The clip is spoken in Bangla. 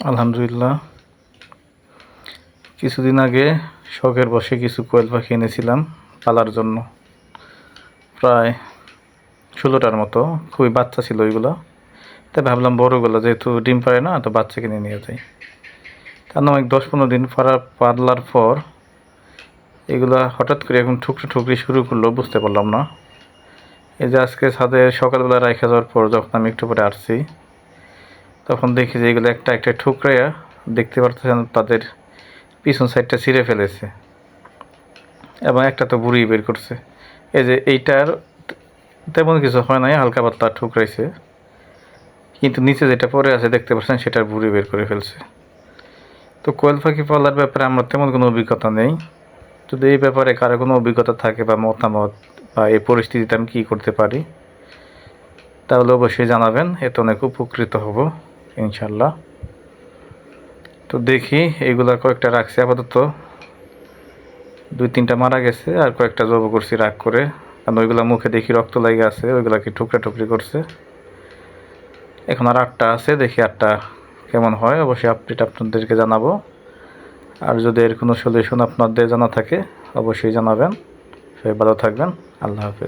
আলহামদুলিল্লাহ। কিছুদিন আগে শখের বসে কিছু কোয়েল পাখি এনেছিলাম পালার জন্য। প্রায় ষোলোটার মতো, খুবই বাচ্চা ছিল ওইগুলো। তাই ভাবলাম বড়গুলো যেহেতু ডিম পারে না, তো বাচ্চা কিনে নিয়ে যাই। তার নাম দশ পনেরো দিন পারা পারলার পর এগুলা হঠাৎ করে এখন ঠুকরি ঠুকরি শুরু করল, বুঝতে পারলাম না। এই যে আজকে ছাদে সকালবেলা রেখে যাওয়ার পর যখন আমি একটু পরে আসছি তখন দেখি যে এগুলো একটা একটা ঠুকরাইয়া দেখতে পারতেছেন তাদের পিছন সাইডটা ছিঁড়ে ফেলেছে। এবং একটা তো বুড়ি বের করছে। এই যে এইটার তেমন কিছু হয় নাই, হালকা পাতলা ঠুকরাইছে। কিন্তু নিচে যেটা পরে আছে, দেখতে পাচ্ছেন সেটার বুড়ি বের করে ফেলছে। তো কোয়েল পাখি পালার ব্যাপারে আমার তেমন কোনো অভিজ্ঞতা নেই। যদি এই ব্যাপারে কারও কোনো অভিজ্ঞতা থাকে বা মতামত বা এই পরিস্থিতিতে আমি কী করতে পারি, তাহলে অবশ্যই জানাবেন। এতে অনেক উপকৃত হব। ইনশাল্লাহ তো দেখি এইগুলা কয়েকটা রাখছি আপাতত। দুই তিনটা মারা গেছে আর কয়েকটা জব করছি রাগ করে। কারণ ওইগুলা মুখে দেখি রক্ত লাগে আছে, ওইগুলাকে টুকরা টুকরি করছে। এখন আর আটটা আছে, দেখি আটটা কেমন হয়। অবশ্যই আপডেট আপনাদেরকে জানাব। আর যদি এর কোনো সলিউশন আপনাদের জানা থাকে, অবশ্যই জানাবেন। সবাই ভালো থাকবেন। আল্লাহ হাফেজ।